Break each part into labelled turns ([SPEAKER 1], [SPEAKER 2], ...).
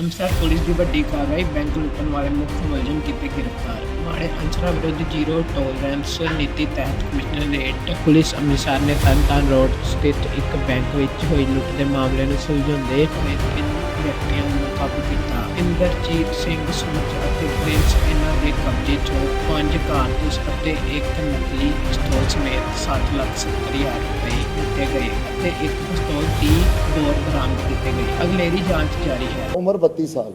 [SPEAKER 1] Amritsar police ਦੀ ਵੱਡੀ ਕਾਰਵਾਈ bank ਲੁੱਟਣ ਵਾਲੇ ਮੁੱਖ ਮੁਲਜ਼ਮ ਕੀਤੇ ਗ੍ਰਿਫਤਾਰ। ਮਾੜੇ ਅੰਸਰਾਂ ਵਿਰੁੱਧ ਜ਼ੀਰੋ ਟੋਲਰੈਂਸ ਨੀਤੀ ਤਹਿਤ ਕਮਿਸ਼ਨਰੇਟ ਪੁਲਿਸ ਅੰਮ੍ਰਿਤਸਰ ਨੇ ਤਰਨਤਾਰਨ ਰੋਡ ਸਥਿਤ ਇੱਕ ਬੈਂਕ ਵਿੱਚ ਹੋਈ ਲੁੱਟ ਦੇ ਮਾਮਲੇ ਨੂੰ ਸੁਲਝਾਉਂਦੇ ਹੋਏ ਵਿਅਕਤੀਆਂ ਨੂੰ ਕਾਬੂ ਕੀਤਾ। ਇੰਦਰਜੀਤ ਸਿੰਘ ਸੁਮਤ ਅਤੇ ਪ੍ਰਿੰਸ ਇਹਨਾਂ ਦੇ ਕਬਜ਼ੇ 'ਚੋਂ ਪੰਜ ਕਾਰਤੂਸ ਅਤੇ ਇੱਕ ਨਕਲੀ ਪਿਸਤੌਲ ਸਮੇਤ 7 ਲੱਖ 70 ਹਜ਼ਾਰ ਰੁਪਏ ਦਿੱਤੇ ਗਏ ਅਤੇ ਇੱਕ ਪਿਸਤੌਲ 30 ਬੋਰ ਬਰਾਮਦ ਕੀਤੇ ਗਏ। ਅਗਲੇਰੀ ਜਾਂਚ ਜਾਰੀ ਹੈ।
[SPEAKER 2] ਉਮਰ 32 ਸਾਲ।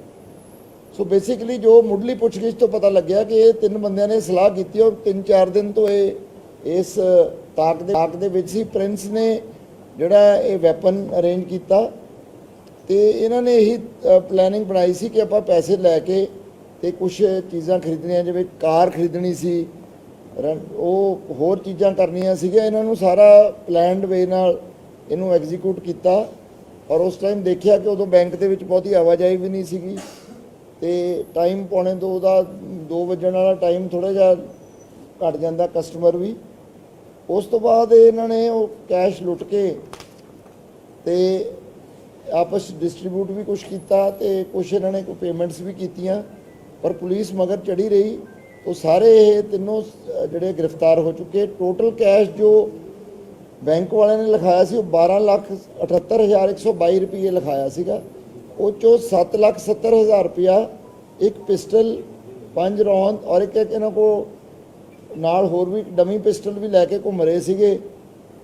[SPEAKER 2] ਸੋ ਬੇਸਿਕਲੀ ਜੋ ਮੁੱਢਲੀ ਪੁੱਛਗਿੱਛ ਤੋਂ ਪਤਾ ਲੱਗਿਆ ਕਿ ਇਹ ਤਿੰਨ ਬੰਦਿਆਂ ਨੇ ਸਲਾਹ ਕੀਤੀ ਔਰ 3-4 ਦਿਨ ਤੋਂ ਇਹ ਇਸ ਤਾਕ ਦੇ ਤਾਕ ਦੇ ਵਿੱਚ ਸੀ। ਪ੍ਰਿੰਸ ਨੇ ਜਿਹੜਾ ਇਹ ਵੈਪਨ ਅਰੇਂਜ ਕੀਤਾ ਤੇ ਇਹਨਾਂ ਨੇ ਇਹੀ ਪਲੈਨਿੰਗ ਬਣਾਈ ਸੀ ਕਿ ਆਪਾਂ ਪੈਸੇ ਲੈ ਕੇ ਤੇ ਕੁਝ ਚੀਜ਼ਾਂ ਖਰੀਦਣੀਆਂ, ਜਿਵੇਂ ਕਾਰ ਖਰੀਦਣੀ ਸੀ, ਰਨ- ਉਹ ਹੋਰ ਚੀਜ਼ਾਂ ਕਰਨੀਆਂ ਸੀਗੀਆਂ। ਇਹਨਾਂ ਨੂੰ ਸਾਰਾ ਪਲਾਨਡ ਵੇ ਨਾਲ ਇਹਨੂੰ ਐਗਜ਼ੀਕਿਊਟ ਕੀਤਾ ਔਰ ਉਸ ਟਾਈਮ ਦੇਖਿਆ ਕਿ ਉਦੋਂ ਬੈਂਕ ਦੇ ਵਿੱਚ ਬਹੁਤੀ ਆਵਾਜਾਈ ਵੀ ਨਹੀਂ ਸੀਗੀ ਤੇ ਟਾਈਮ ਪੌਣੇ ਦੋ ਦਾ 2 ਵਜਣ ਵਾਲਾ ਟਾਈਮ ਥੋੜਾ ਜਿਹਾ ਘਟ ਜਾਂਦਾ ਕਸਟਮਰ ਵੀ। ਉਸ ਤੋਂ ਬਾਅਦ ਇਹਨਾਂ ਨੇ ਉਹ ਕੈਸ਼ ਲੁੱਟ ਕੇ ਤੇ ਆਪਸ ਡਿਸਟ੍ਰੀਬਿਊਟ ਵੀ ਕੁਝ ਕੀਤਾ ਤੇ ਕੁਝ ਇਹਨਾਂ ਨੇ ਕੋਈ ਪੇਮੈਂਟਸ ਵੀ ਕੀਤੀਆਂ, ਪਰ ਪੁਲਿਸ ਮਗਰ ਚੜੀ ਰਹੀ ਉਹ ਸਾਰੇ ਇਹ ਤਿੰਨੋਂ ਜਿਹੜੇ ਗ੍ਰਿਫਤਾਰ ਹੋ ਚੁੱਕੇ। ਟੋਟਲ ਕੈਸ਼ ਜੋ ਬੈਂਕ ਵਾਲਿਆਂ ਨੇ ਲਿਖਾਇਆ ਸੀ, ਉਹ 12 ਲੱਖ 78122 ਰੁਪਏ ਲਿਖਾਇਆ ਸੀਗਾ। ਉਹ ਚੋਂ 7 ਲੱਖ 70 ਹਜ਼ਾਰ ਰੁਪਇਆ ਇੱਕ ਪਿਸਟਲ, ਪੰਜ ਰੌਂਦ ਔਰ ਇੱਕ ਇੱਕ ਇਹਨਾਂ ਕੋ ਨਾਲ ਹੋਰ ਵੀ ਡਮੀ ਪਿਸਟਲ ਵੀ ਲੈ ਕੇ ਘੁੰਮ ਰਹੇ ਸੀਗੇ।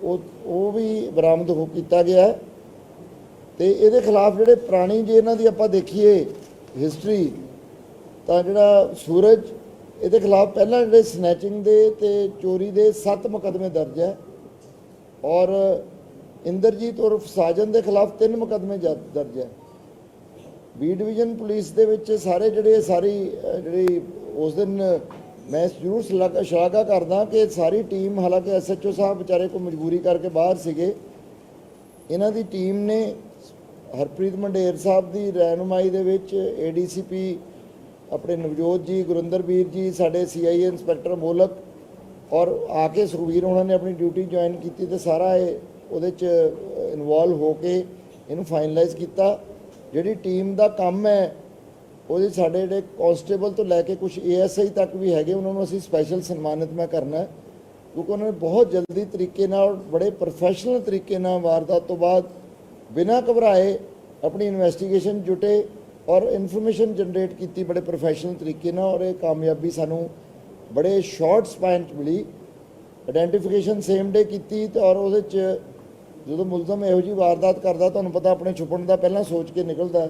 [SPEAKER 2] ਉਹ ਉਹ ਵੀ ਬਰਾਮਦ ਹੋ ਕੀਤਾ ਗਿਆ। ਤੇ ਇਹਦੇ ਖਿਲਾਫ ਜਿਹੜੇ ਪੁਰਾਣੀ ਜੇ ਇਹਨਾਂ ਦੀ ਆਪਾਂ ਦੇਖੀਏ ਹਿਸਟਰੀ ਤਾਂ ਜਿਹੜਾ ਸੂਰਜ, ਇਹਦੇ ਖਿਲਾਫ ਪਹਿਲਾਂ ਜਿਹੜੇ ਸਨੈਚਿੰਗ ਦੇ ਤੇ ਚੋਰੀ ਦੇ 7 ਮੁਕਦਮੇ ਦਰਜ ਹੈ ਔਰ ਇੰਦਰਜੀਤ ਉਰਫ ਸਾਜਨ ਦੇ ਖਿਲਾਫ 3 ਮੁਕਦਮੇ ਦਰਜ ਹੈ। ਬੀ ਡਿਵੀਜ਼ਨ ਪੁਲਿਸ ਦੇ ਵਿੱਚ ਸਾਰੇ ਜਿਹੜੇ, ਸਾਰੀ ਜਿਹੜੀ ਉਸ ਦਿਨ ਮੈਂ ਜ਼ਰੂਰ ਸ਼ਲਾਘਾ ਸ਼ਲਾਘਾ ਕਰਦਾ ਕਿ ਸਾਰੀ ਟੀਮ, ਹਾਲਾਂਕਿ ਐਸਐਚਓ ਸਾਹਿਬ ਵਿਚਾਰੇ ਕੋ ਮਜਬੂਰੀ ਕਰਕੇ ਬਾਹਰ ਸੀਗੇ, ਇਹਨਾਂ ਦੀ ਟੀਮ ਨੇ ਹਰਪ੍ਰੀਤ ਮੰਡੇਰ ਸਾਹਿਬ ਦੀ ਰਹਿਨੁਮਾਈ ਦੇ ਵਿੱਚ ਏਡੀਸੀਪੀ ਆਪਣੇ ਨਵਜੋਤ ਜੀ, ਗੁਰਿੰਦਰ ਵੀਰ ਜੀ, ਸਾਡੇ ਸੀਆਈਏ ਇੰਸਪੈਕਟਰ ਮੋਲਕ ਔਰ ਆ ਕੇ ਸੁਖਵੀਰ ਉਹਨਾਂ ਨੇ ਆਪਣੀ ਡਿਊਟੀ ਜੁਆਇਨ ਕੀਤੀ ਤੇ ਸਾਰਾ ਇਹ ਉਹਦੇ ਚ ਇਨਵੋਲਵ ਹੋ ਕੇ ਇਹਨੂੰ ਫਾਈਨਲਾਈਜ਼ ਕੀਤਾ। ਜਿਹੜੀ ਟੀਮ ਦਾ ਕੰਮ ਹੈ, ਉਹਦੇ ਸਾਡੇ ਜਿਹੜੇ ਕਾਂਸਟੇਬਲ ਤੋਂ ਲੈ ਕੇ ਕੁਝ ਏਐਸਆਈ ਤੱਕ ਵੀ ਹੈਗੇ, ਉਹਨਾਂ ਨੂੰ ਅਸੀਂ ਸਪੈਸ਼ਲ ਸਨਮਾਨਿਤ ਮੈਂ ਕਰਨਾ ਕਿਉਂਕਿ ਉਹਨਾਂ ਨੇ ਬਹੁਤ ਜਲਦੀ ਤਰੀਕੇ ਨਾਲ, ਬੜੇ ਪ੍ਰੋਫੈਸ਼ਨਲ ਤਰੀਕੇ ਨਾਲ ਵਾਰਦਾਤ ਤੋਂ ਬਾਅਦ ਬਿਨਾਂ ਘਬਰਾਏ ਆਪਣੀ ਇਨਵੈਸਟੀਗੇਸ਼ਨ ਜੁਟੇ ਔਰ ਇਨਫੋਰਮੇਸ਼ਨ ਜਨਰੇਟ ਕੀਤੀ ਬੜੇ ਪ੍ਰੋਫੈਸ਼ਨਲ ਤਰੀਕੇ ਨਾਲ ਔਰ ਇਹ ਕਾਮਯਾਬੀ ਸਾਨੂੰ ਬੜੇ ਸ਼ਾਰਟ ਸਪੈਨ ਚ ਮਿਲੀ। ਆਇਡੈਂਟੀਫਿਕੇਸ਼ਨ ਸੇਮ ਡੇ ਕੀਤੀ ਤੇ ਔਰ ਉਹਦੇ ਚ ਜਦੋਂ ਮੁਲਜ਼ਮ ਇਹੋ ਜੀ ਵਾਰਦਾਤ ਕਰਦਾ, ਤੁਹਾਨੂੰ ਪਤਾ ਆਪਣੇ ਛੁਪਣ ਦਾ ਪਹਿਲਾਂ ਸੋਚ ਕੇ ਨਿਕਲਦਾ।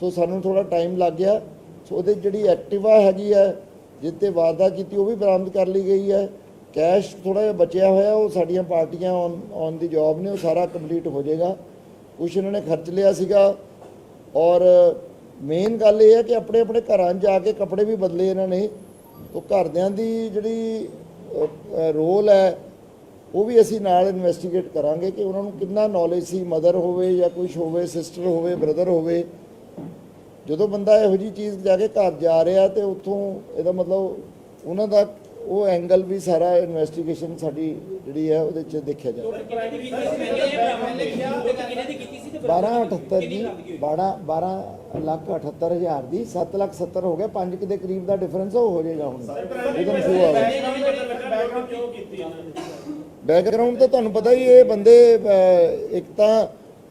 [SPEAKER 2] ਸੋ ਸਾਨੂੰ ਥੋੜਾ ਟਾਈਮ ਲੱਗ ਗਿਆ। ਸੋ ਉਹਦੇ ਜਿਹੜੀ ਐਕਟਿਵਾ ਹੈਗੀ ਹੈ ਜਿੱਤੇ ਵਾਰਦਾਤ ਕੀਤੀ, ਉਹ ਵੀ ਬਰਾਮਦ ਕਰ ਲਈ ਗਈ ਹੈ ਕੈਸ਼ ਥੋੜਾ ਜਿਹਾ ਬਚਿਆ ਹੋਇਆ, ਉਹ ਸਾਡੀਆਂ ਪਾਰਟੀਆਂ ਔਨ ਔਨ ਦੀ ਜੌਬ ਨੇ, ਉਹ ਸਾਰਾ ਕੰਪਲੀਟ ਹੋ ਜਾਏਗਾ। ਕੁਛ ਇਹਨਾਂ ਨੇ ਖਰਚ ਲਿਆ ਸੀਗਾ ਔਰ ਮੇਨ ਗੱਲ ਇਹ ਹੈ ਕਿ ਆਪਣੇ ਆਪਣੇ ਘਰਾਂ 'ਚ ਜਾ ਕੇ ਕੱਪੜੇ ਵੀ ਬਦਲੇ ਇਹਨਾਂ ਨੇ। ਉਹ ਘਰਦਿਆਂ ਦੀ ਜਿਹੜੀ ਰੋਲ ਹੈ, ਉਹ ਵੀ ਅਸੀਂ ਨਾਲ ਇਨਵੈਸਟੀਗੇਟ ਕਰਾਂਗੇ ਕਿ ਉਹਨਾਂ ਨੂੰ ਕਿੰਨਾ ਨੌਲੇਜ ਸੀ ਮਦਰ ਹੋਵੇ ਜਾਂ ਕੁਝ ਹੋਵੇ ਸਿਸਟਰ ਹੋਵੇ ਬ੍ਰਦਰ ਹੋਵੇ। ਜਦੋਂ ਬੰਦਾ ਇਹੋ ਜੀ ਚੀਜ਼ ਜਾ ਕੇ ਘਰ ਜਾ ਰਿਹਾ ਤੇ ਉੱਥੋਂ ਇਹਦਾ ਮਤਲਬ ਉਹਨਾਂ ਦਾ ਉਹ ਐਂਗਲ ਵੀ ਸਾਰਾ ਇਨਵੈਸਟੀਗੇਸ਼ਨ ਸਾਡੀ ਜਿਹੜੀ ਹੈ ਉਹਦੇ 'ਚ ਦੇਖਿਆ ਜਾਵੇ। 1278 ਜੀ 12 12 ਲੱਖ 78 ਹਜ਼ਾਰ ਦੀ 7 ਲੱਖ 70 ਹੋ ਗਿਆ 5 ਦੇ ਕਰੀਬ ਦਾ ਡਿਫਰੈਂਸ ਉਹ ਹੋ ਜਾਏਗਾ ਹੁਣ। ਇਹਦਾ ਮਸ਼ਹੂਰ ਆਵੇ ਬੈਕਗ੍ਰਾਉਂਡ ਤਾਂ ਤੁਹਾਨੂੰ ਪਤਾ ਹੀ ਇਹ ਬੰਦੇ ਇੱਕ ਤਾਂ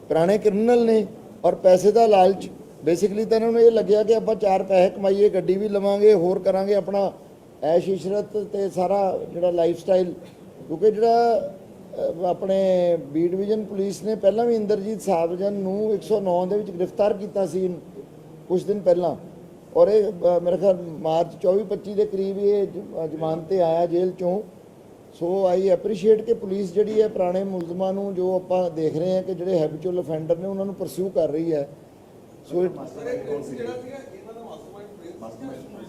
[SPEAKER 2] ਪੁਰਾਣੇ ਕ੍ਰਿਮੀਨਲ ਨੇ ਔਰ ਪੈਸੇ ਦਾ ਲਾਲਚ। ਬੇਸਿਕਲੀ ਤਾਂ ਇਹਨਾਂ ਨੂੰ ਇਹ ਲੱਗਿਆ ਕਿ ਆਪਾਂ ਚਾਰ ਪੈਸੇ ਕਮਾਈਏ ਗੱਡੀ ਵੀ ਲਵਾਂਗੇ ਹੋਰ ਕਰਾਂਗੇ ਆਪਣਾ ਐਸ਼ ਇਸ਼ਰਤ ਤੇ ਸਾਰਾ ਜਿਹੜਾ ਲਾਈਫ ਸਟਾਈਲ ਕਿਉਂਕਿ ਜਿਹੜਾ ਆਪਣੇ ਬੀ ਡਿਵੀਜ਼ਨ ਪੁਲਿਸ ਨੇ ਪਹਿਲਾਂ ਵੀ ਇੰਦਰਜੀਤ ਸਾਹਿਬਜਨ ਨੂੰ 109 ਦੇ ਵਿੱਚ ਗ੍ਰਿਫਤਾਰ ਕੀਤਾ ਸੀ ਕੁਝ ਦਿਨ ਪਹਿਲਾਂ। ਔਰ ਇਹ ਅਹ, ਮੇਰੇ ਖਿਆਲ ਮਾਰਚ 24 25 ਦੇ ਕਰੀਬ ਇਹ ਜ਼ਮਾਨਤ ਤੇ ਆਇਆ ਜੇਲ੍ਹ ਚੋਂ। ਸੋ ਆਈ ਐਪਰੀਸ਼ੀਏਟ ਕਿ ਪੁਲਿਸ ਜਿਹੜੀ ਹੈ ਪੁਰਾਣੇ ਮੁਲਜ਼ਮਾਂ ਨੂੰ ਜੋ ਆਪਾਂ ਦੇਖ ਰਹੇ ਹਾਂ ਕਿ ਜਿਹੜੇ ਹੈਬਿਚੁਅਲ ਅਫੈਂਡਰ ਨੇ ਉਹਨਾਂ ਨੂੰ ਪਰਸਿਊ ਕਰ ਰਹੀ ਹੈ। ਸੋ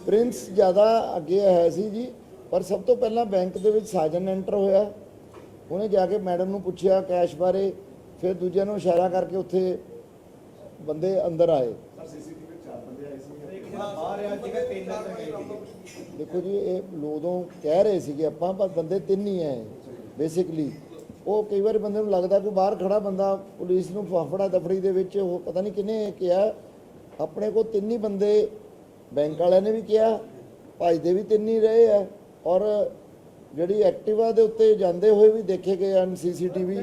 [SPEAKER 2] ਪ੍ਰਿੰਸ ਜ਼ਿਆਦਾ ਅੱਗੇ ਹੈ ਸੀ ਜੀ ਪਰ ਸਭ ਤੋਂ ਪਹਿਲਾਂ ਬੈਂਕ ਦੇ ਵਿੱਚ ਸਾਜਨ ਐਂਟਰ ਹੋਇਆ। ਉਹਨੇ ਜਾ ਕੇ ਮੈਡਮ ਨੂੰ ਪੁੱਛਿਆ ਕੈਸ਼ ਬਾਰੇ ਫਿਰ ਦੂਜਿਆਂ ਨੂੰ ਇਸ਼ਾਰਾ ਕਰਕੇ ਉੱਥੇ ਬੰਦੇ ਅੰਦਰ ਆਏ। ਦੇਖੋ ਜੀ ਇਹ ਲੋਦੋਂ ਕਹਿ ਰਹੇ ਸੀਗੇ ਆਪਾਂ ਪਰ ਬੰਦੇ ਤਿੰਨ ਹੀ ਐ ਬੇਸਿਕਲੀ ਉਹ ਕਈ ਵਾਰ ਬੰਦੇ ਨੂੰ ਲੱਗਦਾ ਕੋਈ ਬਾਹਰ ਖੜਾ ਬੰਦਾ ਪੁਲਿਸ ਨੂੰ ਫਾਫੜਾ ਦਫੜੀ ਦੇ ਵਿੱਚ ਉਹ ਪਤਾ ਨਹੀਂ ਕਿਹਨੇ ਕਿਹਾ ਆਪਣੇ ਕੋਲ ਤਿੰਨ ਹੀ ਬੰਦੇ ਬੈਂਕ ਵਾਲਿਆਂ ਨੇ ਵੀ ਕਿਹਾ ਭੱਜਦੇ ਵੀ ਤਿੰਨ ਹੀ ਰਹੇ ਆ, ਔਰ ਜਿਹੜੀ ਐਕਟਿਵਾ ਦੇ ਉੱਤੇ ਜਾਂਦੇ ਹੋਏ ਵੀ ਦੇਖੇ ਗਏ ਹਨ ਸੀਸੀਟੀਵੀ।